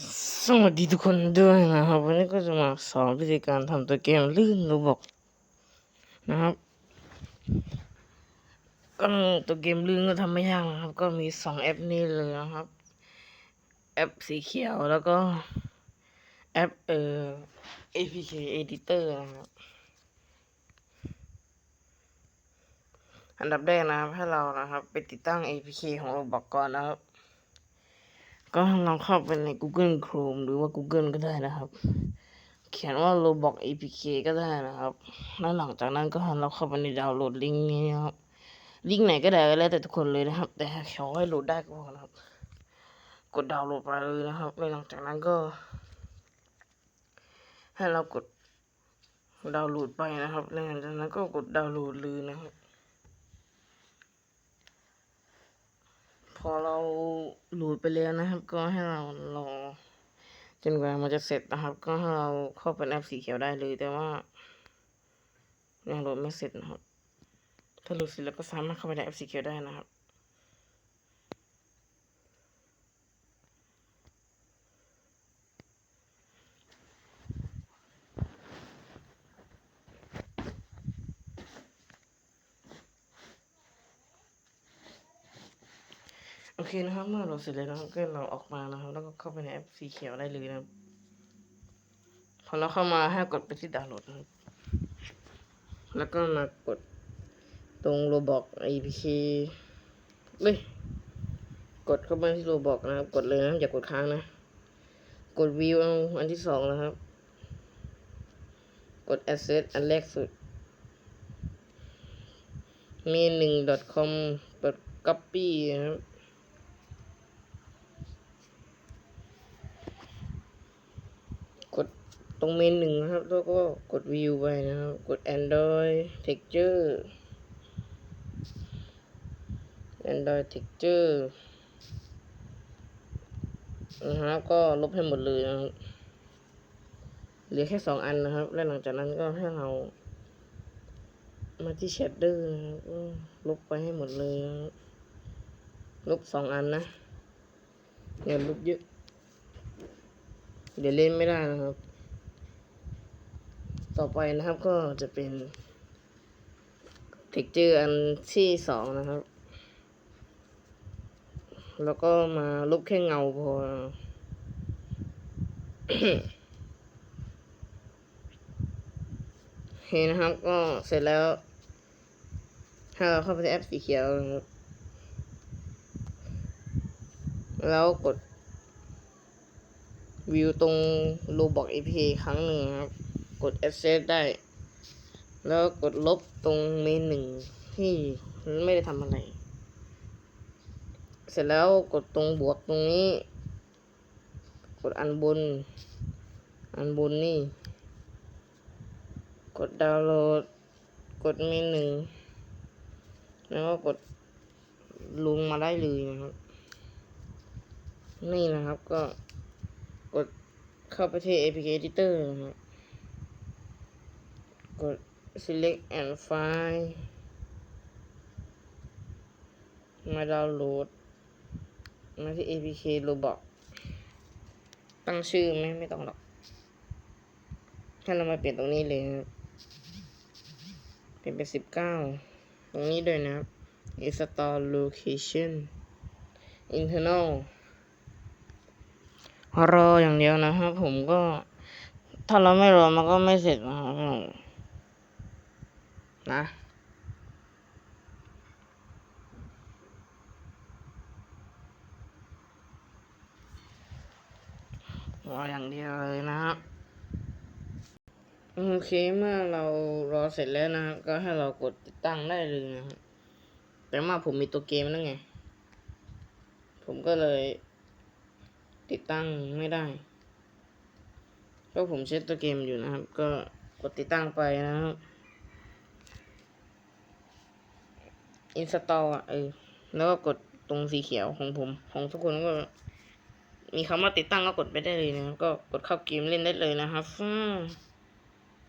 สวัสดีทุกคนด้วยนะครับวันนี้ก็จะมาสอนวิธีการทำตัวเกมลื่นโรบอกนะครับก็ตัวเกมลื่นก็ทำไม่ยากนะครับ ก็มีสองแอปนี้เลยนะครับ แอปสีเขียวแล้วก็แอปเอ่อ APK Editor นะครับอันดับแรกนะครับให้เรานะครับ ไปติดตั้ง APK ของ Roblox ก่อนนะครับ ก็ลองเข้าไปใน Google Chrome หรือว่า Google ก็ได้นะครับ เขียนว่า Roblox APK ก็ได้นะครับ แล้วหลังจากนั้นก็ให้เราเข้าไปในดาวน์โหลดลิงก์นี้นะครับ ลิงก์ไหนก็ได้แล้วแต่ทุกคนเลยนะครับ แต่ขอให้โหลดได้ก็พอนะครับ กดดาวน์โหลดไปเลยนะครับแล้วหลังจากนั้นก็ ให้เรากดดาวน์โหลดไปนะครับแล้วหลังจากนั้นก็กดดาวน์โหลดเลยนะครับ พอเราโหล ดไปแล้วนะครับ ก็ให้เรารอจนกว่ามันจะเสร็จนะครับ ก็ให้เราเข้าเป็นแอปสีเขียวได้เลยแต่ว่ายังโหลดไม่เสร็จนะครับถ้าโหลดเสร็จแล้วก็สามารถเข้าไปในแอปสีเขียวได้นะครับ เคนะครับเมื่อเราเสร็จแล้วนะครับก็เราออกมานะครับ แล้วก็เข้าไปในแอปสีเขียวได้เลยนะครับพอเราเข้ามาให้กดไปที่ดาวน์โหลดนะครับ แล้วก็มากดตรงโรบอก APK เลยกดเข้าไปที่โรบอกนะครับ กดเลยนะอย่ากดค้างนะ กดวิวเอาอันที่สองนะครับ กด access อันแรกสุด มีหนึ่ง .com เปิด copy นะครับ กด ตรงเมนหนึ่งนะครับ แล้วก็กดวิวไปนะครับ กด Android Texture Android Texture นะครับก็ลบให้หมดเลยนะครับเหลือแค่สองอันนะครับ และหลังจากนั้นก็ให้เรา มาที่ Shader นะครับก็ลบไปให้หมดเลยนะครับลบสองอันนะอย่าลบเยอะ เดี๋ยวเล่นไม่ได้นะครับ ต่อไปนะครับก็จะเป็น texture อันที่สองนะครับ แล้วก็มาลบแค่เงาพอโอเคนะครับก็เสร็จแล้วให้เราเข้าไปที่แอปสีเขียว แล้วกดวิวตรงโ o บอก APK ครั้งหนึ่งครับ กด Access ได้ แล้วกดลบตรงเมนหนึ่งที่ไม่ได้ทำอะไร เสร็จแล้วกดตรงบวกตรงนี้ กดอันบน อันบนนี่ กดดาวน์โหลด กดเมนหนึ่ง แล้วก็กดลงมาได้เลยนะครับ นี่นะครับก็กดเข้าไปที่ APK Editor นะครับ กด select and file มาดาวน์โหลด มาที่ APK Roblox ตั้งชื่อไหมไม่ต้องหรอก ถ้าเรามาเปลี่ยนตรงนี้เลยนะครับเปลี่ยนเป็นสิบเก้าตรงนี้ด้วยนะครับ install location internal รออย่างเดียวนะครับผมก็ ถ้าเราไม่รอมันก็ไม่เสร็จนะครับ นะรออย่างเดียวเลยนะครับโอเคเมื่อเรารอเสร็จแล้วนะครับก็ให้เรากดติดตั้งได้เลยนะครับแต่ว่าผมมีตัวเกมแล้วไง ผมก็เลยติดตั้งไม่ได้เพราะผมเช็ดตัวเกมอยู่นะครับ ก็กดติดตั้งไปนะครับ อินสตอลอะเออแล้วก็กดตรงสีเขียวของผม ของทุกคนก็ มีคำว่าติดตั้งก็กดไปได้เลยนะก็กดเข้าเกมเล่นได้เลยนะครับอืม